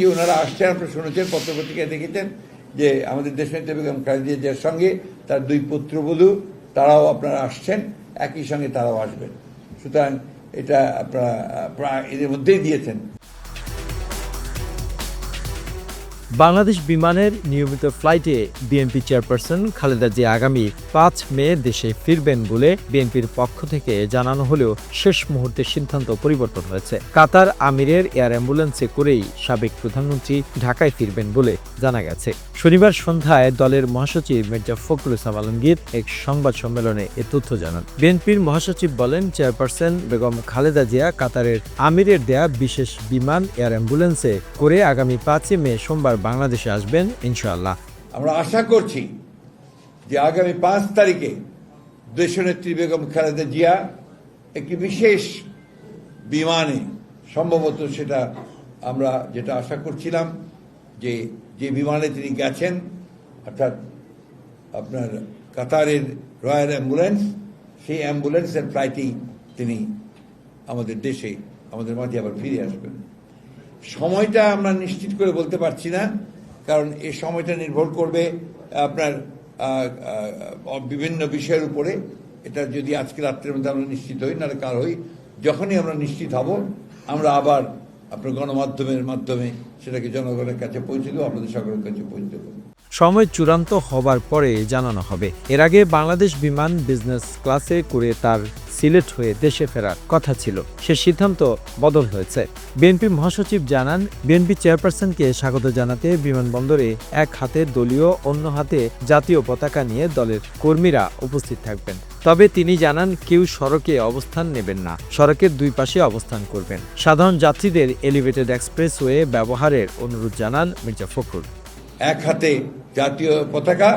যে ওনারা আসছেন, আপনারা শুনেছেন, পত্রপত্রিকায় দেখেছেন যে আমাদের দেশনেত্রী বেগম খালেদিয়ার সঙ্গে তার দুই পুত্রবধূ, তারাও আপনারা আসছেন, একই সঙ্গে তারাও আসবেন। সুতরাং এটা আপনারা এদের মধ্যেই দিয়েছেন। বাংলাদেশ বিমানের নিয়মিত ফ্লাইটে বিএনপি চেয়ারপারসন খালেদা জিয়া আগামী পাঁচ মে দেশে ফিরবেন বলে বিএনপির পক্ষ থেকে জানানো হলেও শেষ মুহূর্তে সিদ্ধান্ত পরিবর্তন হয়েছে। কাতার আমিরের এয়ার অ্যাম্বুলেন্সে করেই সাবেক প্রধানমন্ত্রী ঢাকায় ফিরবেন বলে জানা গেছে। শনিবার সন্ধ্যায় দলের মহাসচিব মির্জা ফখরুল ইসলাম আলমগীর এক সংবাদ সম্মেলনে এ তথ্য জানান। বিএনপির মহাসচিব বলেন, চেয়ারপারসন বেগম খালেদা জিয়া কাতারের আমিরের দেয়া বিশেষ বিমান এয়ার অ্যাম্বুলেন্সে করে আগামী পাঁচই মে সোমবার বাংলাদেশে আসবেন, ইনশাআল্লাহ। আমরা আশা করছি যে আগামী পাঁচ তারিখে দেশনেত্রী বেগম খালেদা জিয়া একটি বিশেষ বিমানে, সম্ভবত সেটা আমরা যেটা আশা করছিলাম যে যে বিমানে তিনি গেছেন, অর্থাৎ আপনার কাতারের রয়্যাল অ্যাম্বুলেন্স, সেই অ্যাম্বুলেন্সের ফ্লাইটেই তিনি আমাদের দেশে, আমাদের মাঝে আবার ফিরে আসবেন। সময়টা আমরা নিশ্চিত করে বলতে পারছি না, কারণ এই সময়টা নির্ভর করবে আপনার বিভিন্ন বিষয়ের উপরে। এটা যদি আজকে রাত্রের মধ্যে আমরা নিশ্চিত হই, নাহলে কাল হই। যখনই আমরা নিশ্চিত হব, আমরা আবার আপনার গণমাধ্যমের মাধ্যমে সেটাকে জনগণের কাছে পৌঁছে দেবো, আপনাদের সকলের কাছে পৌঁছে দেবো। সময় চূড়ান্ত হবার পরে জানানো হবে। এর আগে বাংলাদেশ বিমান বিজনেস ক্লাসে করে তার সিলেট হয়ে দেশে ফেরার কথা ছিল। সে সিদ্ধান্ত বদল হয়েছে। বিএনপি মহাসচিব জানান, বিএনপি চেয়ারপারসনকে স্বাগত জানাতে বিমানবন্দরে এক হাতে দলীয়, অন্য হাতে জাতীয় পতাকা নিয়ে দলের কর্মীরা উপস্থিত থাকবেন। তবে তিনি জানান, কেউ সড়কে অবস্থান নেবেন না, সড়কের দুই পাশে অবস্থান করবেন। সাধারণ যাত্রীদের এলিভেটেড এক্সপ্রেসওয়ে ব্যবহারের অনুরোধ জানান মির্জা ফখরুল। এক হাতে জাতীয় পতাকা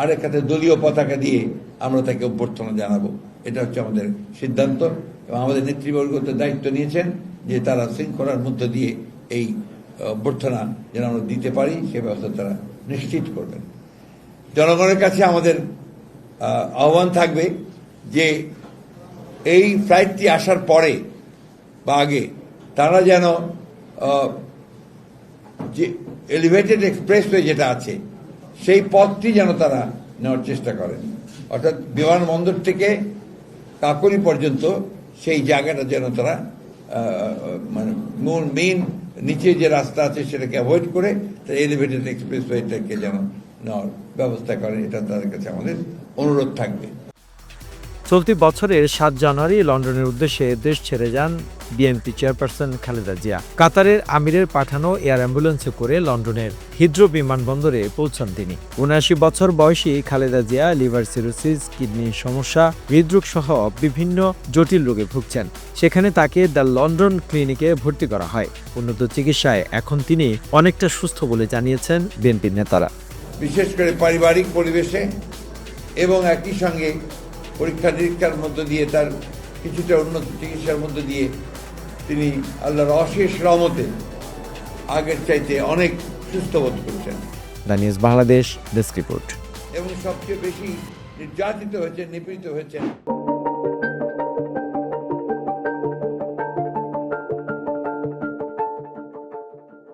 আর এক হাতে দলীয় পতাকা দিয়ে আমরা তাকে অভ্যর্থনা জানাব। এটা হচ্ছে আমাদের সিদ্ধান্ত এবং আমাদের নেতৃবর্গ দায়িত্ব নিয়েছেন যে তারা শৃঙ্খলার মধ্য দিয়ে এই অভ্যর্থনা যেন আমরা দিতে পারি, সে ব্যবস্থা তারা নিশ্চিত করবেন। জনগণের কাছে আমাদের আহ্বান থাকবে যে এই ফ্লাইটটি আসার পরে বা আগে তারা যেন যে এলিভেটেড এক্সপ্রেসওয়ে যেটা আছে সেই পথটি যেন তারা নেওয়ার চেষ্টা করেন। অর্থাৎ বিমানবন্দর থেকে কাকরি পর্যন্ত সেই জায়গাটা যেন তারা মানে মূল মেইন নিচে যে রাস্তা আছে সেটাকে অ্যাভয়েড করে এলিভেটেড এক্সপ্রেসওয়েটাকে যেন নেওয়ার ব্যবস্থা করেন, এটা তাদের কাছে আমাদের অনুরোধ থাকবে। চলতি বছরের সাত জানুয়ারি লন্ডনের উদ্দেশ্যে দেশ ছেড়ে যান বিএনপি চেয়ারপারসন খালেদা জিয়া। কাতারের আমিরের পাঠানো এয়ার অ্যাম্বুলেন্সে করে লন্ডনের হিদ্রো বিমানবন্দরে পৌঁছান তিনি। উনআশি বছর বয়সী Khaleda Zia liver cirrhosis, kidney সমস্যা, হৃদরোগ সহ বিভিন্ন জটিল রোগে ভুগছেন। সেখানে তাকে দ্য লন্ডন ক্লিনিকে ভর্তি করা হয়। উন্নত চিকিৎসায় এখন তিনি অনেকটা সুস্থ বলে জানিয়েছেন বিএনপির নেতারা। বিশেষ করে পারিবারিক পরিবেশে এবং একই সঙ্গে পরীক্ষা নিরীক্ষার মধ্য দিয়ে তার কিছুটা উন্নত চিকিৎসার মধ্য দিয়ে তিনি আল্লাহর অশেষ রহমতে আগের চাইতে অনেক সুস্থ বোধ করছেন। The news Bangladesh desk report. এবং সবচেয়ে বেশি নির্যাতিত হয়েছে নিপীড়িত হয়েছেন।